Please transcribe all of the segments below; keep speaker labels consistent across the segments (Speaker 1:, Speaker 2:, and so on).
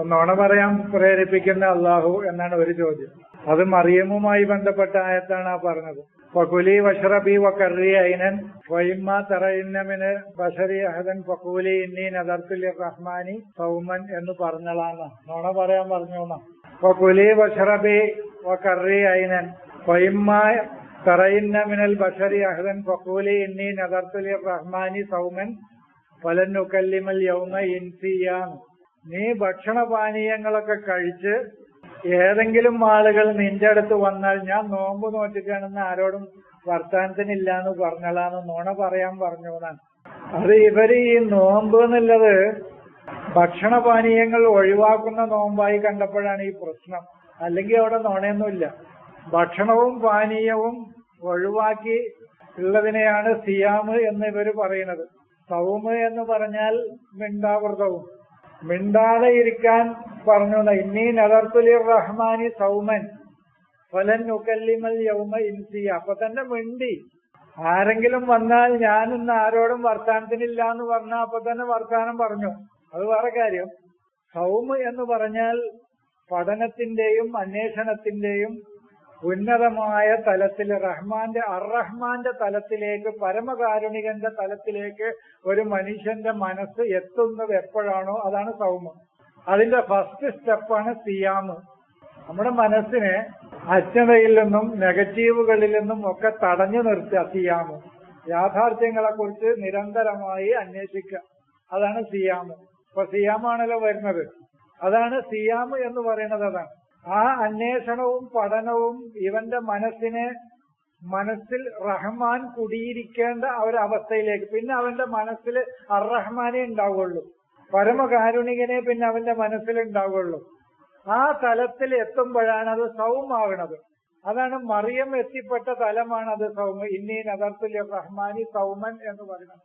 Speaker 1: അപ്പൊ നുണ പറയാൻ പ്രേരിപ്പിക്കുന്ന അള്ളാഹു എന്നാണ് ഒരു ചോദ്യം. അത് മറിയമുമായി ബന്ധപ്പെട്ട ആയത്താണ് ആ പറഞ്ഞത്. ഫകുലി വഷറബി വക്കറി ഐനൻ വൈമ്മ തറയിന്നമിന് ബഷറി അഹദൻ ഫക്കൂലി ഇന്നി നദർത്തുൽ റഹ്മാനി സൗമൻ എന്ന് പറഞ്ഞളാന്ന് നോണ പറയാൻ പറഞ്ഞു ഫകുലി വഷറബി വക്കറി ഐനൻ വൈമ്മ തറയിന്നമിനൽ ബഷറി അഹദൻ ഫക്കൂലി ഇന്നി നദർത്തുൽ റഹ്മാനി സൗമൻ ഫലന്നുക്കല്ലിമൽ യൗമ ഇൻസിയാൻ നീ ഭക്ഷണപാനീയങ്ങളൊക്കെ കഴിച്ച് ഏതെങ്കിലും ആളുകൾ നിന്റെ അടുത്ത് വന്നാൽ ഞാൻ നോമ്പ് നോറ്റിക്കാണെന്ന് ആരോടും വർത്താനത്തിനില്ല എന്ന് പറഞ്ഞാലാന്ന് നുണ പറയാൻ പറഞ്ഞു എന്നാണ് അത് ഇവർ ഈ നോമ്പ് എന്നുള്ളത് ഭക്ഷണപാനീയങ്ങൾ ഒഴിവാക്കുന്ന നോമ്പായി കണ്ടപ്പോഴാണ് ഈ പ്രശ്നം. അല്ലെങ്കിൽ അവിടെ നുണയൊന്നുമില്ല. ഭക്ഷണവും പാനീയവും ഒഴിവാക്കി ഉള്ളതിനെയാണ് സിയാമ് എന്ന് ഇവർ പറയുന്നത്. സൗമ് എന്ന് പറഞ്ഞാൽ മിണ്ടാവൃതവും. മിണ്ടാതെ ഇരിക്കാൻ പറഞ്ഞു ഇന്നീ നദർത്തുലി റഹ്മാനി സൗമൻ ഫലൻ ഉക്കല്ലിമൽ യൗമ ഇൻസി. അപ്പൊ തന്നെ മിണ്ടി. ആരെങ്കിലും വന്നാൽ ഞാൻ ഇന്ന് ആരോടും വർത്താനത്തിനില്ല എന്ന് പറഞ്ഞാൽ അപ്പൊ തന്നെ വർത്താനം പറഞ്ഞു. അത് വേറെ കാര്യം. സൗമ് എന്ന് പറഞ്ഞാൽ പഠനത്തിന്റെയും അന്വേഷണത്തിന്റെയും ഉന്നതമായ തലത്തിൽ റഹ്മാന്റെ അറഹ്മാന്റെ തലത്തിലേക്ക് പരമകാരുണികന്റെ തലത്തിലേക്ക് ഒരു മനുഷ്യന്റെ മനസ്സ് എത്തുന്നത് എപ്പോഴാണോ അതാണ് സൗമം അതിന്റെ ഫസ്റ്റ് സ്റ്റെപ്പാണ് സിയാമ്. നമ്മുടെ മനസ്സിനെ അജ്ഞതയിൽ നിന്നും നെഗറ്റീവുകളിൽ നിന്നും ഒക്കെ തടഞ്ഞു നിർത്തുക സിയാമ്. യാഥാർത്ഥ്യങ്ങളെ കുറിച്ച് നിരന്തരമായി അന്വേഷിക്കുക. അതാണ് സിയാമ്. ഇപ്പൊ സിയാമാണല്ലോ വരുന്നത്. അതാണ് സിയാമ് എന്ന് പറയുന്നത് അതാണ്. ആ അന്വേഷണവും പഠനവും ഇവന്റെ മനസ്സിനെ മനസ്സിൽ റഹ്മാൻ കുടിയിരിക്കേണ്ട ഒരവസ്ഥയിലേക്ക് പിന്നെ അവന്റെ മനസ്സിൽ അറഹ്മാനെ ഉണ്ടാവുള്ളൂ. പരമകാരുണികനെ പിന്നെ അവന്റെ മനസ്സിൽ ഉണ്ടാവുള്ളൂ. ആ തലത്തിൽ എത്തുമ്പോഴാണ് അത് സൗമാകണത് അതാണ് മറിയം എത്തിപ്പെട്ട തലമാണ് അത് സൗമ ഇന്നീ നദർത്തുല്യ റഹ്മാനി സൗമൻ എന്ന് പറയുന്നത്.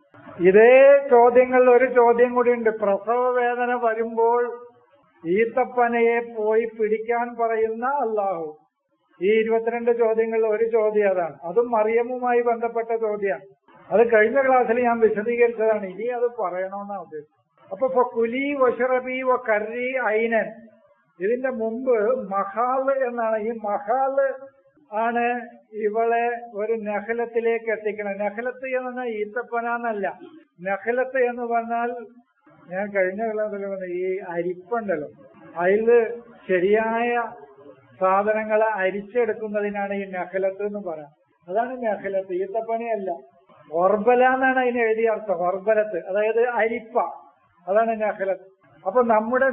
Speaker 1: ഇതേ ചോദ്യങ്ങളിൽ ഒരു ചോദ്യം കൂടി ഉണ്ട്. പ്രസവ വേദന വരുമ്പോൾ ഈത്തപ്പനയെ പോയി പിടിക്കാൻ പറയുന്ന അള്ളാഹു ഈ ഇരുപത്തിരണ്ട് ചോദ്യങ്ങളിൽ ഒരു ചോദ്യം അതാണ്. അതും മറിയമ്മുമായി ബന്ധപ്പെട്ട ചോദ്യമാണ്. അത് കഴിഞ്ഞ ക്ലാസ്സിൽ ഞാൻ വിശദീകരിച്ചതാണ്. ഇനി അത് പറയണമെന്നാണ് ഉദ്ദേശിച്ചത്. അപ്പൊ കുലി വഷറബി വ കരി ഐനൻ. ഇതിന്റെ മുമ്പ് മഹാൽ എന്നാണ്. ഈ മഹാൽ ആണ് ഇവളെ ഒരു നഹലത്തിലേക്ക് എത്തിക്കണം നഹലത്ത് എന്ന് പറഞ്ഞാൽ ഈത്തപ്പന എന്നല്ല. നഹലത്ത് എന്ന് പറഞ്ഞാൽ ഞാൻ കഴിഞ്ഞ കാലത്തിൽ പറഞ്ഞ ഈ അരിപ്പുണ്ടല്ലോ അതിൽ ശരിയായ സാധനങ്ങളെ അരിച്ചെടുക്കുന്നതിനാണ് ഈ നഹലത്ത് എന്ന് പറയാം. അതാണ് നഹലത്ത് ഈത്തപ്പണിയല്ല. ഓർബല എന്നാണ് അതിന് എഴുതിയ അർത്ഥം ഓർബലത്ത് അതായത് അരിപ്പ. അതാണ് നഹലത്ത് അപ്പൊ നമ്മുടെ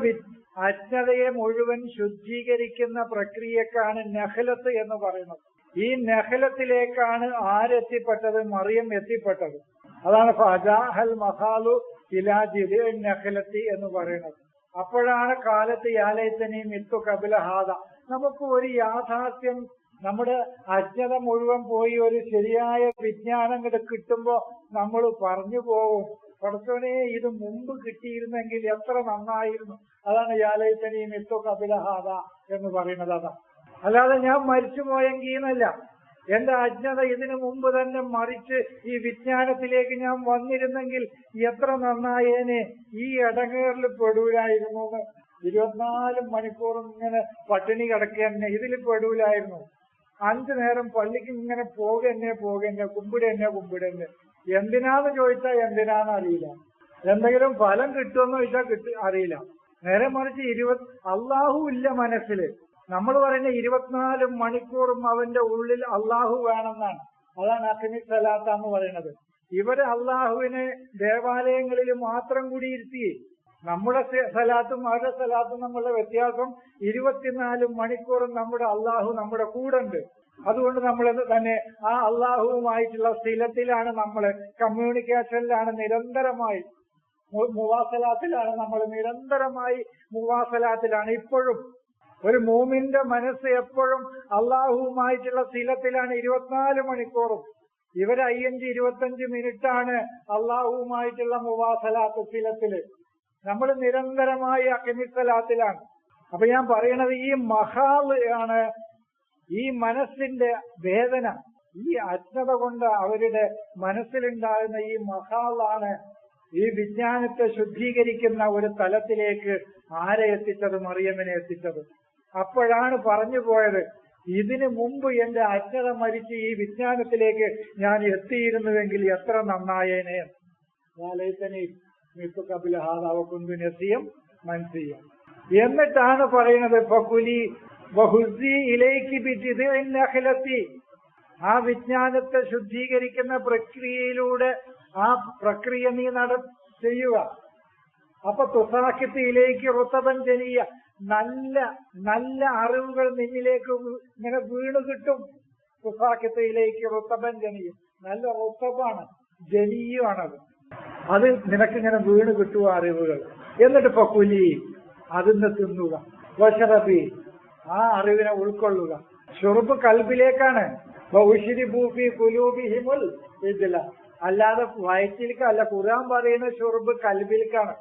Speaker 1: അജ്ഞതയെ മുഴുവൻ ശുദ്ധീകരിക്കുന്ന പ്രക്രിയക്കാണ് നഹലത്ത് എന്ന് പറയുന്നത്. ഈ നഹലത്തിലേക്കാണ് ആരെത്തിപ്പെട്ടത് മറിയം എത്തിപ്പെട്ടത്. അതാണ് ഫജാഹൽ മഹാലു ഇലാജിദ് നഖലത്തി എന്ന് പറയുന്നത്. അപ്പോഴാണ് കാലത്ത് യാലയത്തനെയും മിത്തു കപിലഹാദ നമുക്ക് ഒരു യാഥാർത്ഥ്യം നമ്മുടെ അജ്ഞത മുഴുവൻ പോയി ഒരു ശരിയായ വിജ്ഞാനം കൂടെ കിട്ടുമ്പോ നമ്മൾ പറഞ്ഞു പോകും പഠിച്ചവനെ ഇത് മുമ്പ് കിട്ടിയിരുന്നെങ്കിൽ എത്ര നന്നായിരുന്നു. അതാണ് യാലയത്തനെയും മിത്തു കപിലഹാദ എന്ന് പറയുന്നത്. അതാ. അല്ലാതെ ഞാൻ മരിച്ചു പോയെങ്കിൽ എന്നല്ല. എന്റെ അജ്ഞത ഇതിനു മുമ്പ് തന്നെ മറിച്ച് ഈ വിജ്ഞാനത്തിലേക്ക് ഞാൻ വന്നിരുന്നെങ്കിൽ എത്ര നന്നായേനെ? ഈ ഇടങ്ങേറിൽ പെടൂലായിരുന്നു ഇരുപത്തിനാല് മണിക്കൂറും ഇങ്ങനെ പട്ടിണി കിടക്കുക ഇതിൽ പെടൂലായിരുന്നു. അഞ്ചു നേരം പള്ളിക്ക് ഇങ്ങനെ പോകന്നെ പോകന്നെ കുമ്പിടന്നെ കുമ്പിടന്നെ എന്തിനാന്ന് ചോദിച്ചാൽ എന്തിനാന്ന് അറിയില്ല. എന്തെങ്കിലും ഫലം കിട്ടുമെന്ന് ചോദിച്ചാൽ കിട്ടി അറിയില്ല. നേരെ മറിച്ച് ഇരുപത് അള്ളാഹു ഇല്ല മനസ്സിൽ. നമ്മൾ പറയുന്ന ഇരുപത്തിനാല് മണിക്കൂറും അവന്റെ ഉള്ളിൽ അള്ളാഹു വേണമെന്നാണ്. അതാണ് അഖിനി സലാത്ത എന്ന് പറയുന്നത്. ഇവർ അള്ളാഹുവിനെ ദേവാലയങ്ങളിൽ മാത്രം കൂടിയിരുത്തി നമ്മുടെ സലാത്തും അവരുടെ സലാത്തും നമ്മളുടെ വ്യത്യാസം ഇരുപത്തിനാല് മണിക്കൂറും നമ്മുടെ അള്ളാഹു നമ്മുടെ കൂടെ ഉണ്ട് അതുകൊണ്ട് നമ്മൾ തന്നെ ആ അള്ളാഹുവുമായിട്ടുള്ള സ്ഥിരത്തിലാണ് നമ്മൾ. കമ്മ്യൂണിക്കേഷനിലാണ് നിരന്തരമായി. മുവാസലാത്തിലാണ് നമ്മൾ നിരന്തരമായി മുവാസലാത്തിലാണ് ഇപ്പോഴും. ഒരു മൂമിന്റെ മനസ്സ് എപ്പോഴും അള്ളാഹുവുമായിട്ടുള്ള സ്ഥിരത്തിലാണ് ഇരുപത്തിനാല് മണിക്കൂറും. ഇവർ അയ്യഞ്ച് ഇരുപത്തഞ്ച് മിനിറ്റാണ് അള്ളാഹുവുമായിട്ടുള്ള മുവാസലാത്ത് സ്ഥിരത്തിൽ നമ്മൾ നിരന്തരമായി അക്കിമിസലാത്തിലാണ് അപ്പൊ ഞാൻ പറയണത് ഈ മഹാൾ ആണ് ഈ മനസ്സിന്റെ വേദന. ഈ അജ്ഞത കൊണ്ട് അവരുടെ മനസ്സിലുണ്ടാകുന്ന ഈ മഹാളാണ് ഈ വിജ്ഞാനത്തെ ശുദ്ധീകരിക്കുന്ന ഒരു തലത്തിലേക്ക് ആരെ എത്തിച്ചത് മറിയമ്മനെ എത്തിച്ചത്. അപ്പോഴാണ് പറഞ്ഞു പോയത്. ഇതിനു മുമ്പ് എന്റെ അച്ഛത മരിച്ച് ഈ വിജ്ഞാനത്തിലേക്ക് ഞാൻ എത്തിയിരുന്നുവെങ്കിൽ എത്ര നന്നായേനെ. മനസ്സിയം എന്നിട്ടാണ് പറയുന്നത് ആ വിജ്ഞാനത്തെ ശുദ്ധീകരിക്കുന്ന പ്രക്രിയയിലൂടെ ആ പ്രക്രിയ നീ നട ചെയ്യുക. അപ്പൊ തുസാക്കിത്തിയിലേക്ക് റുത്തബൻ ജനീയ. നല്ല നല്ല അറിവുകൾ നിന്നിലേക്ക് ഇങ്ങനെ വീണ് കിട്ടും. കുസാക്കിത്തയിലേക്ക് റുത്തബൻ ജനിയും നല്ല റുത്തബാണ് ജനീയമാണത് അത് നിനക്ക് നിനക്കിങ്ങനെ വീണ് കിട്ടുക അറിവുകൾ? എന്നിട്ട് ഇപ്പൊ കുലി അതിന്ന് തിന്നുക. വശറബി ആ അറിവിനെ ഉൾക്കൊള്ളുക. ഷുറുബ് കൽബിലേക്കാണ് ഭൗഷിരി കുലൂപി ഹിമുൽ ഇതില. അല്ലാതെ വയറ്റിലേക്ക് അല്ല ഖുർആൻ പറയുന്ന ഷുറുബ് കൽബിലേക്കാണ്